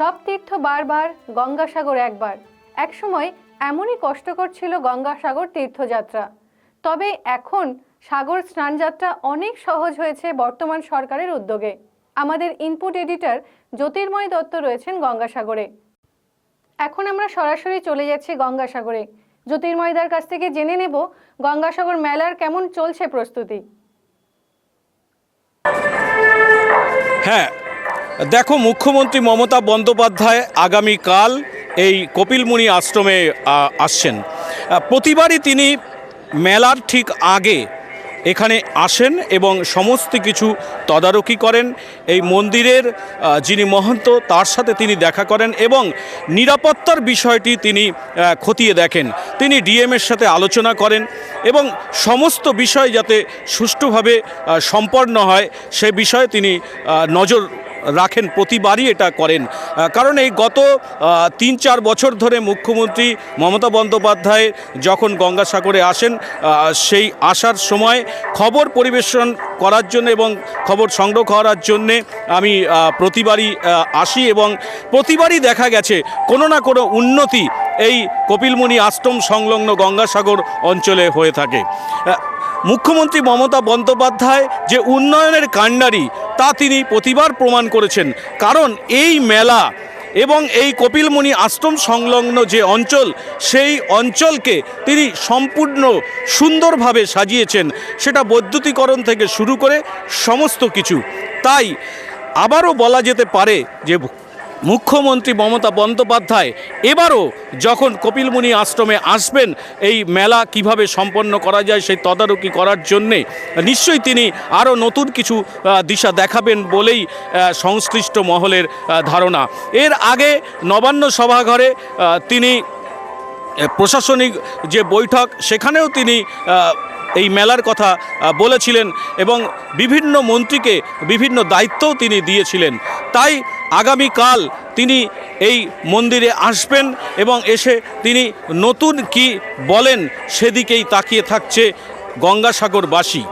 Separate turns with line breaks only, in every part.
সব তীর্থ বারবার গঙ্গাসাগর একবার। একসময় এমনই কষ্টকর ছিল গঙ্গাসাগর তীর্থযাত্রা। তবে এখন সাগর স্নানযাত্রা অনেক সহজ হয়েছে বর্তমান সরকারের উদ্যোগে। আমাদের ইনপুট এডিটর জ্যোতির্ময় দত্ত রয়েছেন গঙ্গাসাগরে। এখন আমরা সরাসরি চলে যাচ্ছি গঙ্গাসাগরে। জ্যোতির্ময়দার কাছ থেকে জেনে নেব গঙ্গাসাগর মেলার কেমন চলছে প্রস্তুতি।
হ্যাঁ দেখো, মুখ্যমন্ত্রী মমতা বন্দ্যোপাধ্যায় আগামীকাল এই কপিলমুনি আশ্রমে আসছেন। প্রতিবারই তিনি মেলার ঠিক আগে এখানে আসেন এবং সমস্ত কিছু তদারকি করেন। এই মন্দিরের যিনি মহন্ত, তার সাথে তিনি দেখা করেন এবং নিরাপত্তার বিষয়টি তিনি খতিয়ে দেখেন। তিনি ডিএমের সাথে আলোচনা করেন এবং সমস্ত বিষয় যাতে সুষ্ঠুভাবে সম্পন্ন হয়, সে বিষয়ে তিনি নজর রাখেন, প্রতিবারই এটা করেন। কারণ এই গত তিন চার বছর ধরে মুখ্যমন্ত্রী মমতা বন্দ্যোপাধ্যায় যখন গঙ্গাসাগরে আসেন সেই আসার সময় খবর পরিবেশন করার জন্য এবং খবর সংগ্রহ করার জন্যে আমি প্রতিবারই আসি এবং প্রতিবারই দেখা গেছে কোনো না কোনো উন্নতি এই কপিলমুনি আশ্রম সংলগ্ন গঙ্গাসাগর অঞ্চলে হয়ে থাকে। মুখ্যমন্ত্রী মমতা বন্দ্যোপাধ্যায় যে উন্নয়নের কাণ্ডারি তা তিনি প্রতিবার প্রমাণ করেছেন। কারণ এই মেলা এবং এই কপিলমণি আশ্রম সংলগ্ন যে অঞ্চল, সেই অঞ্চলকে তিনি সম্পূর্ণ সুন্দরভাবে সাজিয়েছেন। সেটা বৈদ্যুতিকরণ থেকে শুরু করে সমস্ত কিছু। তাই আবারও বলা যেতে পারে যে মুখ্যমন্ত্রী মমতা বন্দ্যোপাধ্যায় এবারও যখন কপিলমুনি আশ্রমে আসবেন, এই মেলা কীভাবে সম্পন্ন করা যায় সেই তদারকি করার জন্যে নিশ্চয়ই তিনি আরও নতুন কিছু দিশা দেখাবেন বলেই সংশ্লিষ্ট মহলের ধারণা। এর আগে নবান্ন সভাঘরে তিনি প্রশাসনিক যে বৈঠক, সেখানেও তিনি এই মেলার কথা বলেছিলেন এবং বিভিন্ন মন্ত্রীকে বিভিন্ন দায়িত্বও তিনি দিয়েছিলেন। তাই আগামীকাল তিনি এই মন্দিরে আসবেন এবং এসে তিনি নতুন কি বলেন সেদিকেই তাকিয়ে থাকছে গঙ্গাসাগরবাসী।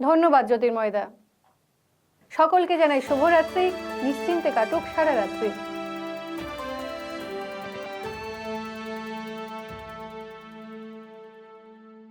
ধন্যবাদ জ্যোতির্ময়দা। সকলকে জানাই শুভরাত্রি, নিশ্চিন্তে কাটুক সারা রাত্রি।